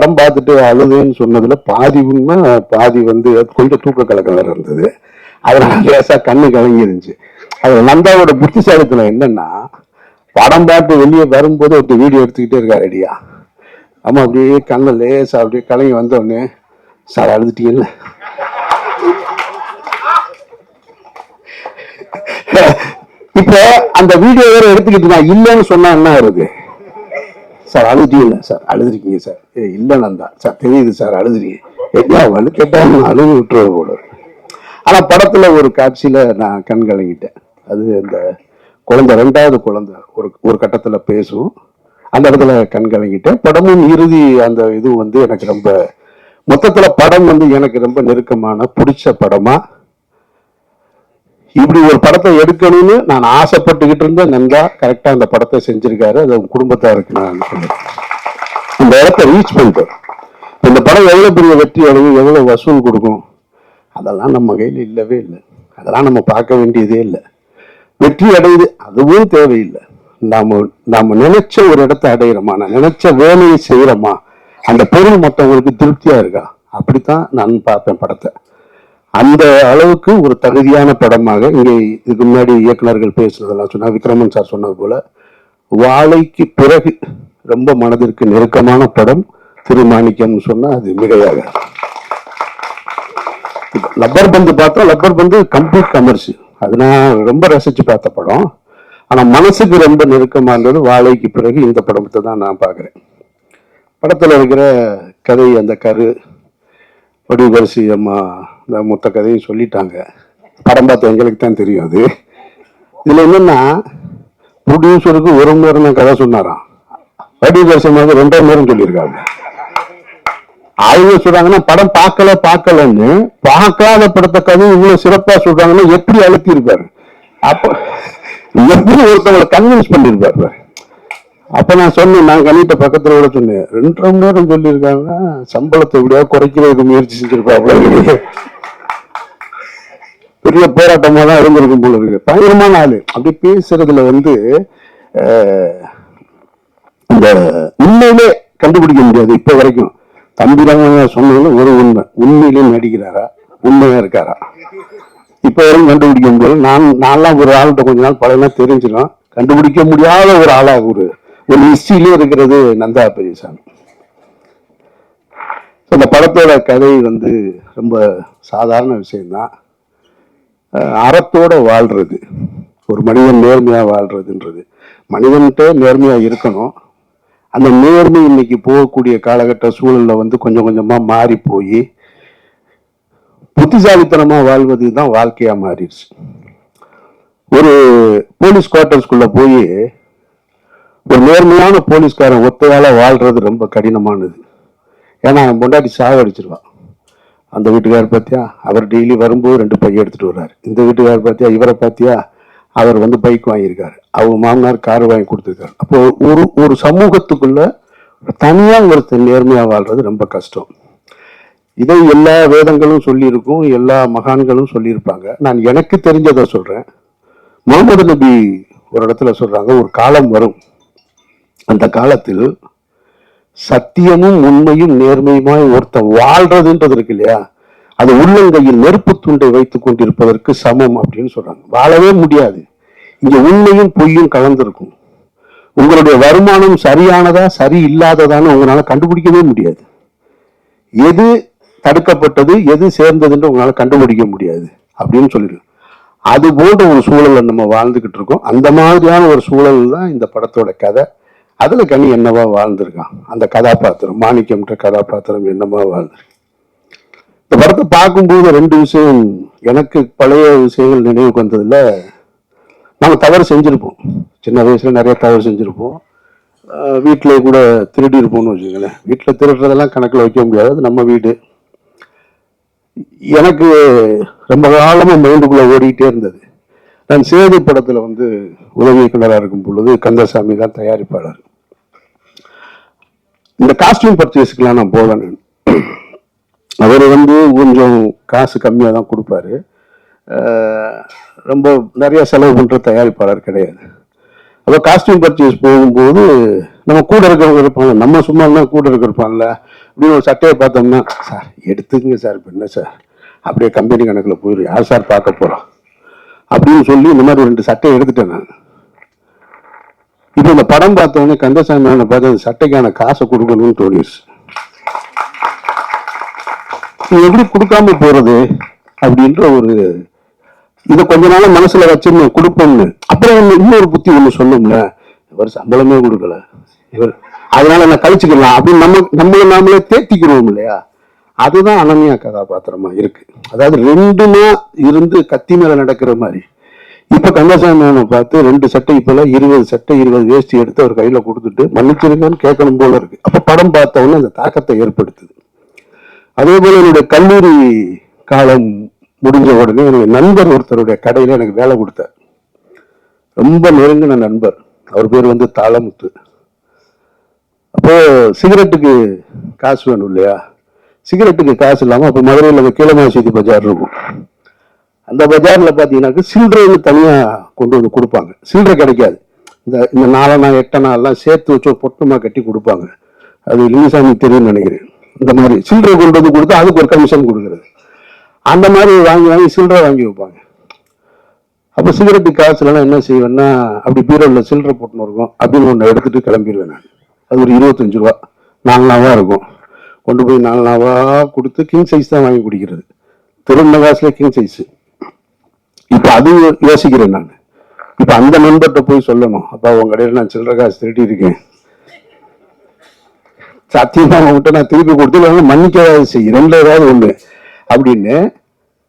படம் பார்த்துட்டு அழுதுன்னு சொன்னதுல பாதி உண்மை பாதி வந்து கொஞ்சம் தூக்க கலக்கல இருந்தது. அதனால லேசா கண்ணு கலங்கி இருந்துச்சு அது நந்தாவோட புத்திசாலித்தனம் என்னன்னா படம் பார்த்து வெளியே வரும்போது ஒருத்தர் வீடியோ எடுத்துக்கிட்டே இருக்காரு ரெடியா ஆமா அப்படியே கண்ணு லேசா அப்படியே கலங்கி வந்த உடனே சார் அழுதுட்டீங்கல்ல? இப்போ அந்த வீடியோ வேற எடுத்துக்கிட்டு நான் இல்லைன்னு சொன்னா என்ன வருது சார் அழுதுட்டீங்களா சார் அழுதுருக்கீங்க சார். ஏ இல்லை நந்தா சார் தெரியுது சார் அழுதுறீங்க என்ன வலு கேட்டால் அழுது விட்டுற போல ஆனால் படத்தில் ஒரு காட்சியில் நான் கண் கலங்கிட்டேன். அது இந்த குழந்தை ரெண்டாவது குழந்தை ஒரு ஒரு கட்டத்தில் பேசும். அந்த இடத்துல கண் கலங்கிட்டேன். படமும் இறுதி அந்த இது வந்து எனக்கு ரொம்ப மொத்தத்தில் படம் வந்து எனக்கு ரொம்ப நெருக்கமான பிடிச்ச படமாக இப்படி ஒரு படத்தை எடுக்கணும்னு நான் ஆசைப்பட்டுக்கிட்டு இருந்தேன். நந்தா கரெக்டாக அந்த படத்தை செஞ்சிருக்காரு. அது அவங்க குடும்பத்தாருக்கு நான் சொல்லுவேன். இந்த இடத்த ரீச் பண்ணிட்டோம். இந்த படம் எவ்வளோ பெரிய வெற்றி அடையும் எவ்வளோ வசூல் கொடுக்கும் அதெல்லாம் நம்ம கையில் இல்லவே இல்லை. அதெல்லாம் நம்ம பார்க்க வேண்டியதே இல்லை. வெற்றி அடையுது அதுவும் தேவையில்லை. நாம் நாம் நினைச்ச ஒரு இடத்தை அடையிறோமா? நான் நினைச்ச வேலையை செய்கிறோமா அந்த பொருள் மற்றவங்களுக்கு திருப்தியாக இருக்கா? அப்படித்தான் நான் பார்ப்பேன் படத்தை. அந்த அளவுக்கு ஒரு தகுதியான படமாக இங்கே இதுக்கு முன்னாடி இயக்குநர்கள் பேசுனதெல்லாம் சொன்னால் விக்ரமன் சார் சொன்னது போல வாழைக்கு பிறகு ரொம்ப மனதிற்கு நெருக்கமான படம் திருமாணிக்கம்னு சொன்னால் அது மிகையாக. லப்பர் பந்து பார்த்தா லப்பர் பந்து கம்ப்ளீட் கமர்ஷியல் அது நான் ரொம்ப ரசிச்சு பார்த்த படம். ஆனால் மனசுக்கு ரொம்ப நெருக்கமாக இருந்தது வாழைக்கு பிறகு இந்த படத்தை தான் நான் பார்க்குறேன். படத்துல இருக்கிற கதை அந்த கரு வடிவரிசி அம்மா இந்த மொத்த கதையும் சொல்லிட்டாங்க. படம் பார்த்து எங்களுக்கு தான் தெரியும் அது. இதில் என்னென்னா ப்ரொடியூசருக்கு ஒரு மணி நேரம் கதை சொன்னாராம். வடிவரிசி வந்து ரெண்டரை மணி நேரம் சொல்லியிருக்காங்க. அவங்க சொல்றாங்கன்னா படம் பார்க்கல பார்க்கலன்னு பார்க்காத படத்தை கதை இவ்வளவு சிறப்பா சொல்றாங்கன்னா எப்படி அழுத்தி இருப்பாரு அப்ப எப்படி ஒருத்தவங்களை கன்வின்ஸ் பண்ணிருப்பாரு அப்ப நான் சொன்னேன் நான் கணிட்ட பக்கத்துல கூட சொன்னேன் ரெண்டரை மணி நேரம் சொல்லியிருக்காங்கன்னா சம்பளத்தை எப்படியா குறைக்கிறதுக்கு முயற்சி செஞ்சிருப்பாப்ல. பெரிய போராட்டமாக தான் இருந்திருக்கும் போல இருக்கு. பயங்கரமான ஆளு. அப்படி பேசுறதுல வந்து இந்த உண்மையிலே கண்டுபிடிக்க முடியாது இப்போ வரைக்கும். தம்பிராம சொன்னதுல ஒரு உண்மை. உண்மையிலே நடிக்கிறாரா? உண்மையா இருக்காரா? இப்போ வரைக்கும் கண்டுபிடிக்க முடியாது நான் நான்லாம் ஒரு ஆள்கிட்ட கொஞ்ச நாள் பழையெல்லாம் தெரிஞ்சிடும். கண்டுபிடிக்க முடியாத ஒரு ஆளாக ஒரு ஒரு ஹிஸ்டிலே இருக்கிறது நந்தா பெரியசாமி. So, இந்த படத்தோட கதை வந்து ரொம்ப சாதாரண விஷயம்தான். அறத்தோட வாழ்றது. ஒரு மனிதன் நேர்மையாக வாழ்கிறதுன்றது மனிதன்கிட்ட நேர்மையாக இருக்கணும். அந்த நேர்மை இன்னைக்கு போகக்கூடிய காலகட்ட சூழலில் வந்து கொஞ்சம் கொஞ்சமாக மாறி போய் புத்திசாலித்தனமாக வாழ்வது தான் வாழ்க்கையாக மாறிடுச்சு. ஒரு போலீஸ் குவார்ட்டர்ஸ்குள்ளே போய் ஒரு நேர்மையான போலீஸ்காரன் ஒத்தையால் வாழ்கிறது ரொம்ப கடினமானது. ஏன்னா அவன் பொண்டாட்டி சாவடிச்சிருவான் அந்த வீட்டுக்காரர் பார்த்தியா அவர் டெய்லி வரும்போது ரெண்டு பை எடுத்துகிட்டு வர்றாரு. இந்த வீட்டுக்காரர் பார்த்தியா இவரை பார்த்தியா அவர் வந்து பைக் வாங்கியிருக்காரு. அவங்க மாமனார் கார் வாங்கி கொடுத்துருக்காரு. அப்போ ஒரு ஒரு சமூகத்துக்குள்ள தனியாக ஒருத்தர் நேர்மையாக வாழ்றது ரொம்ப கஷ்டம். இதை எல்லா வேதங்களும் சொல்லியிருக்கும் எல்லா மகான்களும் சொல்லியிருப்பாங்க. நான் எனக்கு தெரிஞ்சதை சொல்கிறேன் முகமது நபி ஒரு இடத்துல சொல்கிறாங்க ஒரு காலம் வரும். அந்த காலத்தில் சத்தியமும் உண்மையும் நேர்மையுமாய் ஒருத்தன் வாழ்றதுன்றது இருக்கு இல்லையா? அது உள்ளங்கையில் நெருப்பு துண்டை வைத்துக் கொண்டிருப்பதற்கு சமம் அப்படின்னு சொல்றாங்க. வாழவே முடியாது. இங்க உண்மையும் பொய்யும் கலந்திருக்கும். உங்களுடைய வருமானம் சரியானதா சரி இல்லாததான்னு உங்களால கண்டுபிடிக்கவே முடியாது. எது தடுக்கப்பட்டது எது சேர்ந்ததுன்னு உங்களால கண்டுபிடிக்க முடியாது அப்படின்னு சொல்லிடு அது போன்ற ஒரு சூழலை நம்ம வாழ்ந்துக்கிட்டு இருக்கோம். அந்த மாதிரியான ஒரு சூழல் தான் இந்த படத்தோட கதை. அதில் கனி என்னவா வாழ்ந்திருக்கான். அந்த கதாபாத்திரம் மாணிக்கம்ன்ற கதாபாத்திரம் என்னவா வாழ்ந்திருக்கு இந்த படத்தை பார்க்கும்போது ரெண்டு விஷயம் எனக்கு பழைய விஷயங்கள் நினைவுக்கு வந்ததில் நம்ம தவறு செஞ்சுருப்போம். சின்ன வயசில் நிறைய தவறு செஞ்சுருப்போம். வீட்டிலே கூட திருடி இருப்போம்னு வச்சுக்கோங்களேன். வீட்டில் திருடுறதெல்லாம் கணக்கில் வைக்க முடியாது அது நம்ம வீடு. எனக்கு ரொம்ப காலமாக மைண்டுக்குள்ளே ஓடிக்கிட்டே இருந்தது. நான் சேது படத்தில் வந்து உதவி இயக்குனராக இருக்கும் பொழுது கந்தசாமி தான் தயாரிப்பாளர். இந்த காஸ்டியூம் பர்ச்சேஸ்க்குலாம் நான் போவேன் நான். அவர் வந்து கொஞ்சம் காசு கம்மியாக தான் கொடுப்பாரு. ரொம்ப நிறையா செலவு பண்ணுற தயாரிப்பாளர் கிடையாது. அப்போ காஸ்டியூம் பர்ச்சேஸ் போகும்போது நம்ம கூட இருக்கிறவங்க இருப்பாங்க. நம்ம சும்மா இருந்தா கூட இருக்கிறப்பான்ல இப்படி ஒரு சட்டையை பார்த்தோம்னா சார் எடுத்துக்கங்க சார் இப்போ என்ன சார்? அப்படியே கம்பெனி கணக்கில் போயிடும் யார் சார் பார்க்க போகிறோம் அப்படின்னு சொல்லி இந்த மாதிரி ரெண்டு சட்டையை எடுத்துட்டேன் நான். இப்போ இந்த படம் பார்த்த உடனே கந்தசாமி அண்ணனை பார்த்து அந்த சட்டைக்கான காசை கொடுக்கணும்னு தோணிடுச்சு. இது எப்படி கொடுக்காம போறது அப்படின்ற ஒரு இதை கொஞ்ச நாள் மனசுல வச்சிருந்து கொடுப்போம்னு. அப்புறம் ஒண்ணு இன்னொரு புத்தி ஒண்ணு சொல்லும்ல இவர் சம்பளமே கொடுக்கல. இவர் அதனால நான் கழிச்சுக்கலாம் அப்படின்னு நம்ம நம்மளை நாமளே தேத்திக்கிறோம் இல்லையா? அதுதான் அனன்யா கதாபாத்திரமா இருக்கு. அதாவது ரெண்டுமா இருந்து கத்தி மேல நடக்கிற மாதிரி. இப்ப கந்தசாமி பார்த்து ரெண்டு சட்டை போல இருபது சட்டை இருபது வேஷ்டி எடுத்து அவர் கையில கொடுத்துட்டு மன்னிச்சிருங்கன்னு கேட்கணும் போல இருக்கு. அப்ப படம் பார்த்த அந்த தாக்கத்தை ஏற்படுத்துது. அதே போல என்னுடைய கல்லூரி காலம் முடிஞ்ச உடனே என்னுடைய நண்பர் ஒருத்தருடைய கடையில எனக்கு வேலை கொடுத்தார். ரொம்ப நெருங்கின நண்பர். அவர் பேர் வந்து தாளமுத்து. அப்போ சிகரெட்டுக்கு காசு வேணும் இல்லையா? சிகரெட்டுக்கு காசு இல்லாமல் அப்போ மதுரையில் அந்த கீழமாசேதி பஜார் இருக்கும். அந்த பஜாரில் பாத்தீங்கன்னாக்க சில்லறைன்னு தனியாக கொண்டு வந்து கொடுப்பாங்க. சில்லறை கிடைக்காது. இந்த இந்த நாலனா எட்டனா நாள்லாம் சேர்த்து வச்சு பொட்டமாக கட்டி கொடுப்பாங்க. அது லிங்கசாமி தெரியும்னு நினைக்கிறேன். இந்த மாதிரி சில்லறை கொண்டு வந்து கொடுத்தா அதுக்கு ஒரு கமிஷன் கொடுக்குறது. அந்த மாதிரி வாங்கி வாங்கி சில்லறை வாங்கி வைப்பாங்க. அப்போ சிகரெட்டு காசுலாம் என்ன செய்வேன்னா அப்படி பீரோவில் சில்லறை போட்டுன்னு இருக்கும். அப்படின்னு ஒன்று எடுத்துட்டு கிளம்பிடுவேன் நான். அது ஒரு இருபத்தஞ்சு ரூபா. நாலு இருக்கும். கொண்டு போய் நாலு நாளாக கொடுத்து கிங் சைஸ் தான் வாங்கி குடிக்கிறது. திரும்ப கிங் சைஸு இப்போ அது யோசிக்கிறேன் நான். இப்போ அந்த நண்பர்கிட்ட போய் சொல்லணும். அப்பா உங்க கடையில் நான் சில்லற காசு திருடி இருக்கேன். சத்தியமா அவங்ககிட்ட நான் திருப்பி கொடுத்து மன்னிக்க ஏதாவது செய்ய ரெண்டு ஏதாவது ஒண்ணு. அப்படின்னு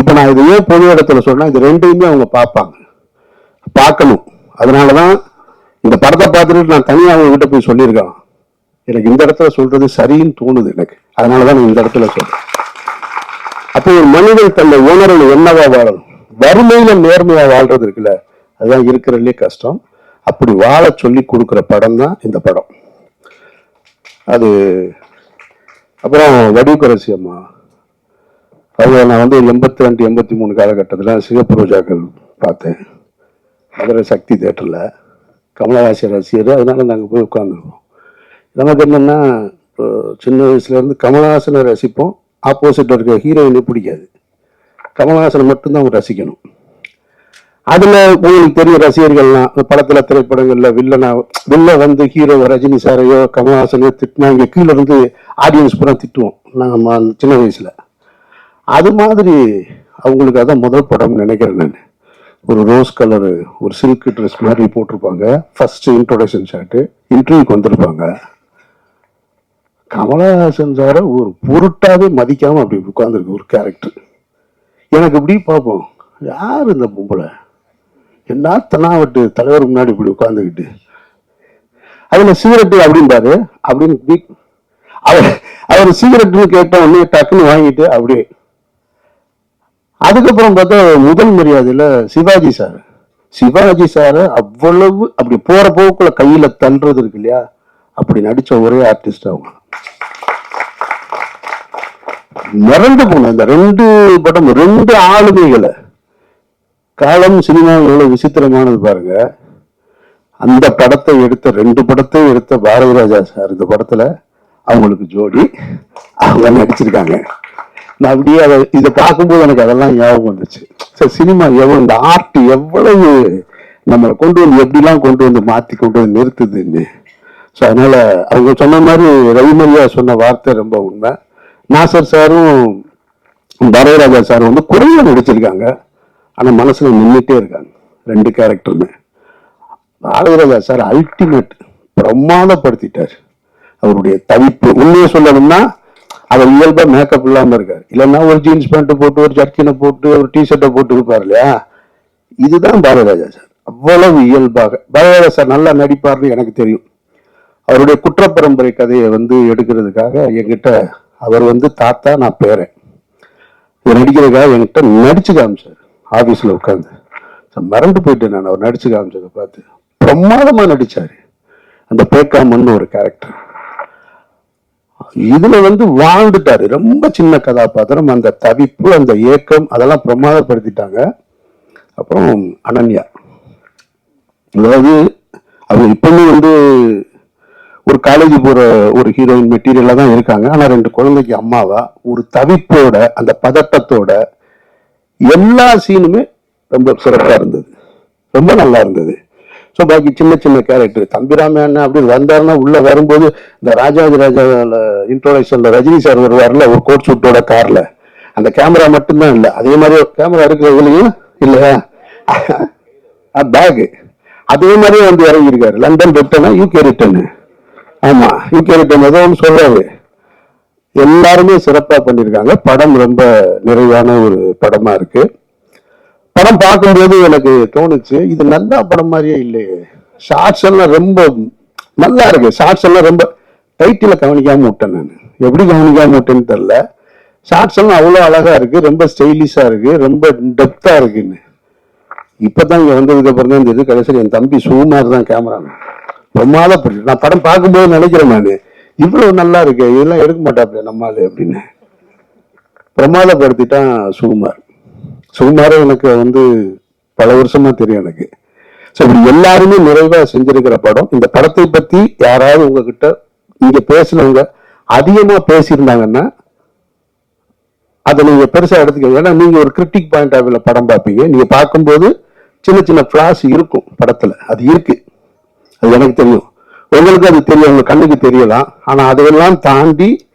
இப்போ நான் இதையே பொது இடத்துல சொன்னால் இது ரெண்டையுமே அவங்க பார்ப்பாங்க. பார்க்கணும். அதனால தான் இந்த படத்தை பார்த்துட்டு நான் தனியாக அவங்க கிட்ட போய் சொல்லியிருக்கேன். எனக்கு இந்த இடத்துல சொல்றது சரின்னு தோணுது எனக்கு. அதனால தான் நான் இந்த இடத்துல சொல்றேன். அப்போ ஒரு மனிதன் தன்னை உணர்வு என்னவா வாழணும்? வறுமையில நேர்மையா வாழ்றது இருக்குல்ல? அதுதான் இருக்கிறதுலே கஷ்டம். அப்படி வாழ சொல்லி கொடுக்குற படம் தான் இந்த படம். அது அப்புறம் வடிவுக்கரசி அம்மா. அது நான் வந்து எண்பத்தி ரெண்டு எண்பத்தி மூணு காலகட்டத்தில் சிகப்பு ரோஜாக்கள் பார்த்தேன். மதுரை சக்தி தேட்டரில். கமலஹாசி ரசிகர் அதனால நாங்கள் போய் உட்காந்துருக்கோம் நமக்கு என்னென்னா இப்போ சின்ன வயசுலேருந்து கமலஹாசனை ரசிப்போம். ஆப்போசிட்டில் இருக்க ஹீரோயினே பிடிக்காது. கமல்ஹாசனை மட்டும்தான் அவங்க ரசிக்கணும். அதில் உங்களுக்கு தெரியும் ரசிகர்கள்லாம் அந்த படத்தில் திரைப்படங்களில் வில்லனா வில்ல வந்து ஹீரோ ரஜினி சாரையோ கமல்ஹாசனையோ திட்டினா இங்கே கீழே இருந்து ஆடியன்ஸ் பூரா திட்டுவோம். நாங்கள் சின்ன வயசில். அது மாதிரி அவங்களுக்கு அதான் முதல் படம்னு நினைக்கிறேன் நான். ஒரு ரோஸ் கலரு ஒரு சில்க் ட்ரெஸ் மாதிரி போட்டிருப்பாங்க. ஃபர்ஸ்ட் இன்ட்ரோடக்ஷன் ஷாட்டு இன்டர்வியூக்கு வந்திருப்பாங்க. கமலஹாசன் சாரை ஒரு பொருட்டாவே மதிக்காமல் அப்படி உட்காந்துருக்கு ஒரு கேரக்டர் எனக்கு இப்படி பார்ப்போம் யார் இந்த பொம்பளை? என்ன தனாவட்டு தலைவர் முன்னாடி இப்படி உட்காந்துக்கிட்டு அதில் சிகரெட்டு அப்படின்பாரு அப்படின்னு அவர் அவர் சிகரெட்டுன்னு கேட்ட உடனே டக்குன்னு வாங்கிட்டு அப்படியே. அதுக்கப்புறம் பார்த்தா முதல் மரியாதையில் சிவாஜி சார். சிவாஜி சார் அவ்வளவு அப்படி போகிற போக்குள்ள கையில் தள்ளுறது இருக்கு இல்லையா? அப்படி நடித்த ஒரே ஆர்டிஸ்ட் அவங்க. மிரண்டு போனேன் இந்த ரெண்டு படம் ரெண்டு ஆளுமைகளை. காலம் சினிமா எவ்வளவு விசித்திரமானது பாருங்க. அந்த படத்தை எடுத்த ரெண்டு படத்தையும் எடுத்த பாரதி ராஜா சார் இந்த படத்துல அவங்களுக்கு ஜோடி. அவங்க நடிச்சிருக்காங்க. நான் அப்படியே அதை இதை பார்க்கும்போது எனக்கு அதெல்லாம் ஞாபகம் வந்துச்சு. சார் சினிமா எவ்வளவு இந்த ஆர்ட் எவ்வளவு நம்மளை கொண்டு வந்து எப்படிலாம் கொண்டு வந்து மாத்தி கொண்டு வந்து நிறுத்துதுன்னு. ஸோ அதனால அவங்க சொன்ன மாதிரி ரவிமரியா சொன்ன வார்த்தை ரொம்ப உண்மை. நாசர் சாரும் பரவராஜா சார் வந்து குறைய நடிச்சிருக்காங்க. ஆனால் மனசில் நின்றுட்டே இருக்காங்க. ரெண்டு கேரக்டருமே. பாரதிராஜா சார் அல்டிமேட் பிரமாதப்படுத்திட்டார். அவருடைய தவிப்பு. உண்மையை சொல்லணும்னா அவர் இயல்பாக மேக்கப் இல்லாமல் இருக்கார். இல்லைன்னா ஒரு ஜீன்ஸ் பேண்ட்டு போட்டு ஒரு ஜர்க்கினை போட்டு ஒரு டிஷர்ட்டை போட்டு இருப்பார் இல்லையா? இதுதான் பாரதிராஜா சார். அவ்வளவு இயல்பாக. பாரதிராஜா சார் நல்லா நடிப்பார்னு எனக்கு தெரியும். அவருடைய குற்றப்பரம்பரை கதையை வந்து எடுக்கிறதுக்காக எங்கிட்ட அவர் வந்து தாத்தா நான் பேரன். இவர் நடிக்கிறதுக்காக என்கிட்ட நடிச்சு காமிச்சார். ஆபீஸ்ல உட்காந்து மறந்து போயிட்டேன் நான். அவர் நடிச்சு காமிச்சதை பார்த்து பிரமாதமா நடிச்சாரு. அந்த பேக்காமன்னு ஒரு கேரக்டர் இதுல வந்து வாழ்ந்துட்டாரு. ரொம்ப சின்ன கதாபாத்திரம். அந்த தவிப்பு அந்த ஏக்கம் அதெல்லாம் பிரமாதப்படுத்திட்டாங்க. அப்புறம் அனன்யா. அதாவது அவர் இப்பவுமே வந்து ஒரு காலேஜ் போகிற ஒரு ஹீரோயின் மெட்டீரியலாக தான் இருக்காங்க. ஆனால் ரெண்டு குழந்தைக்கு அம்மாவா ஒரு தவிப்போட அந்த பதட்டத்தோட எல்லா சீனுமே ரொம்ப சிறப்பாக இருந்தது. ரொம்ப நல்லா இருந்தது. ஸோ பாக்கி சின்ன சின்ன கேரக்டர் தம்பிராம அண்ணன் அப்படி வந்தாருன்னா உள்ளே வரும்போது இந்த ராஜாஜி ராஜா இன்ட்ரோடக்ஷனில் ரஜினி சார் வருவார்ல ஒரு கோட் சூட்டோட காரில் அந்த கேமரா மட்டும்தான் இல்லை. அதே மாதிரி கேமரா இருக்கிறதுலையும் இல்லையா பேக்கு அதே மாதிரியே வந்து இறங்கியிருக்காரு. லண்டன் ரிட்டனா யூகே ரிட்டனு. ஆமா. யூகே ரிட்டன் ஏதோ ஒன்று சொல்றாரு எல்லாருமே சிறப்பா பண்ணியிருக்காங்க படம் ரொம்ப நிறைவான ஒரு படமா இருக்கு. படம் பார்க்கும்போது எனக்கு தோணுச்சு இது நல்லா படம் மாதிரியே இல்லையே. ஷார்ட்ஸ் எல்லாம் ரொம்ப நல்லா இருக்கு. ஷார்ட்ஸ் எல்லாம் ரொம்ப டைட்டில கவனிக்காம விட்டேன் நான். எப்படி கவனிக்காம விட்டேன்னு தெரில ஷார்ட்ஸ் எல்லாம் அவ்வளோ அழகா இருக்கு. ரொம்ப ஸ்டைலிஷா இருக்கு. ரொம்ப டெப்தா இருக்குன்னு. இப்பதான் இங்க வந்ததுக்கு அப்புறம் தான் தெரியுது. கடைசியில் என் தம்பி சுகுமார் தான் கேமரா பிரமாதப்பட்டு நான் படம் பார்க்கும்போது நினைக்கிறேன் நான். இவ்வளவு நல்லா இருக்கு இதெல்லாம் எடுக்க மாட்டாப்ல நம்மால் அப்படின்னு. பிரமாதப்படுத்திட்டான் சுகுமார். சுகுமாரை எனக்கு வந்து பல வருஷமா தெரியும் எனக்கு. ஸோ இப்படி எல்லாருமே நிறைவா செஞ்சிருக்கிற படம். இந்த படத்தை பத்தி யாராவது உங்ககிட்ட இங்க பேசினவங்க அதிகமா பேசியிருந்தாங்கன்னா அதை நீங்க பெருசா எடுத்துக்க ஏன்னா நீங்க ஒரு கிரிட்டிக் பாயிண்ட் ஆஃப் படம் பார்ப்பீங்க. நீங்க பார்க்கும்போது சின்ன சின்ன ஃப்ளாஸ் இருக்கும் படத்துல. அது இருக்கு. அது எனக்கு தெரியும். உங்களுக்கு அது தெரியும் உங்க கண்ணுக்கு தெரியலாம். ஆனால் அதையெல்லாம் தாண்டி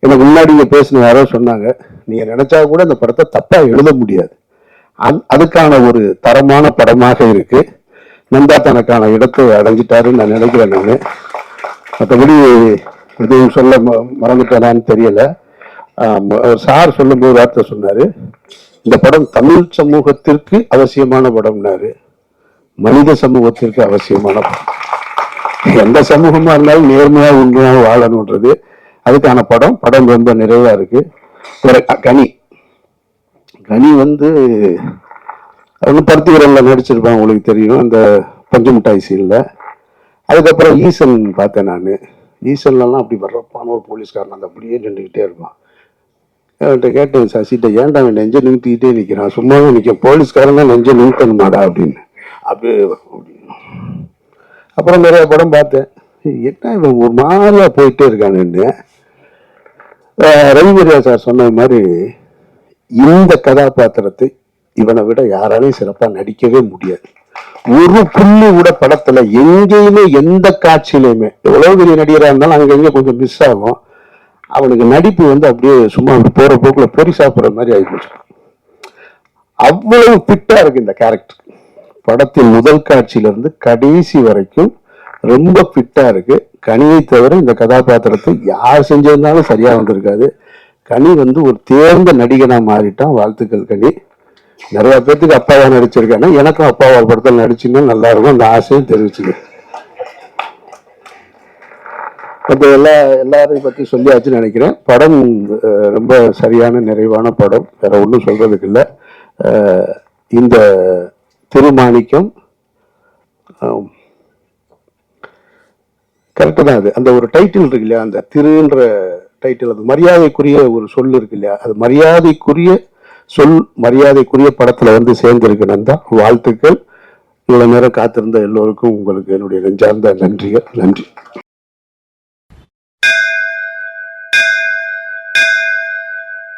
எனக்கு முன்னாடி இங்கே பேசின யாரோ சொன்னாங்க நீங்கள் நினச்சா கூட அந்த படத்தை தப்பாக எழுத முடியாது. அந்- அதுக்கான ஒரு தரமான படமாக இருக்குது நந்தா தனக்கான இடத்தை அடைஞ்சிட்டாருன்னு நான் நினைக்கிறேன் நான். மற்றபடி எதுவும் சொல்ல ம- மறந்துட்டானான்னு தெரியல. சார் சொல்லும்போது வார்த்தை சொன்னார் இந்த படம் தமிழ் சமூகத்திற்கு அவசியமான படம்னாரு. மனித சமூகத்திற்கு அவசியமான படம். எந்த சமூகமா இருந்தாலும் நேர்மையா உண்மையாக வாழணுன்றது. அதுக்கான படம் படம் ரொம்ப நிறைவா இருக்கு. கனி. கனி வந்து அது பருத்திவரல்ல நடிச்சிருப்பான் உங்களுக்கு தெரியும். அந்த பஞ்சு மிட்டாய் சீன்ல. அதுக்கப்புறம் ஈசன் பார்த்தேன் நான். ஈசன்லலாம் அப்படி வர்றப்பான ஒரு போலீஸ்காரன் அந்த அப்படியே நின்றுக்கிட்டே இருப்பான். அவன்கிட்ட கேட்டேன் சசிட்ட ஏன்டா அவன் நெஞ்ச நிறுத்திக்கிட்டே நிற்கிறான் சும்மாவே நிற்க போலீஸ்காரன் தான் நெஞ்ச நிறுத்தணுமாடா அப்படின்னு. அப்படியே அப்புறம் நிறைய படம் பார்த்தேன். என்ன இவன் ஒரு மாதிரியாக போயிட்டே இருக்கானுன்னு ரவிவரியா சார் சொன்ன மாதிரி இந்த கதாபாத்திரத்தை இவனை விட யாராலையும் சிறப்பாக நடிக்கவே முடியாது. ஒரு புள்ளி கூட படத்துல எங்கேயுமே எந்த காட்சியிலையுமே எவ்வளவு பெரிய நடிகராக இருந்தாலும் அங்கங்க கொஞ்சம் மிஸ் ஆகும். அவனுக்கு நடிப்பு வந்து அப்படியே சும்மா அப்படி போற போக்குல பொறி சாப்பிட்ற மாதிரி ஆகி போச்சு. அவ்வளவு ஃபிட்டா இருக்கு இந்த கேரக்டர் படத்தின் முதல் காட்சியிலிருந்து கடைசி வரைக்கும் ரொம்ப ஃபிட்டா இருக்கு. கனியை தவிர இந்த கதாபாத்திரத்தை யார் செஞ்சிருந்தாலும் சரியா வந்திருக்காது. கனி வந்து ஒரு தேர்ந்த நடிகனா மாறிட்டான். வாழ்த்துக்கள் கனி. நிறைய பேர்த்துக்கு அப்பாவா நடிச்சிருக்காங்க எனக்கும் அப்பாவா படத்தில் நடிச்சுன்னா நல்லா இருக்கும். அந்த ஆசையும் தெரிவிச்சுது. மற்ற எல்லா எல்லாரையும் பற்றி சொல்லியாச்சுன்னு நினைக்கிறேன். படம் ரொம்ப சரியான நிறைவான படம். வேற ஒன்றும் சொல்றதுக்கு இல்லை. இந்த திருமாணிக்கம். கரெக்டு தான் அது. அந்த ஒரு டைட்டில் இருக்கு இல்லையா? அந்த திருன்ற டைட்டில் அது மரியாதைக்குரிய ஒரு சொல் இருக்கு இல்லையா? அது மரியாதைக்குரிய சொல் மரியாதைக்குரிய படத்தில் வந்து சேர்ந்திருக்கு நந்தா. வாழ்த்துக்கள். இவ்வளோ நேரம் காத்திருந்த எல்லோருக்கும் உங்களுக்கு என்னுடைய நெஞ்சார்ந்த நன்றிகள். நன்றி.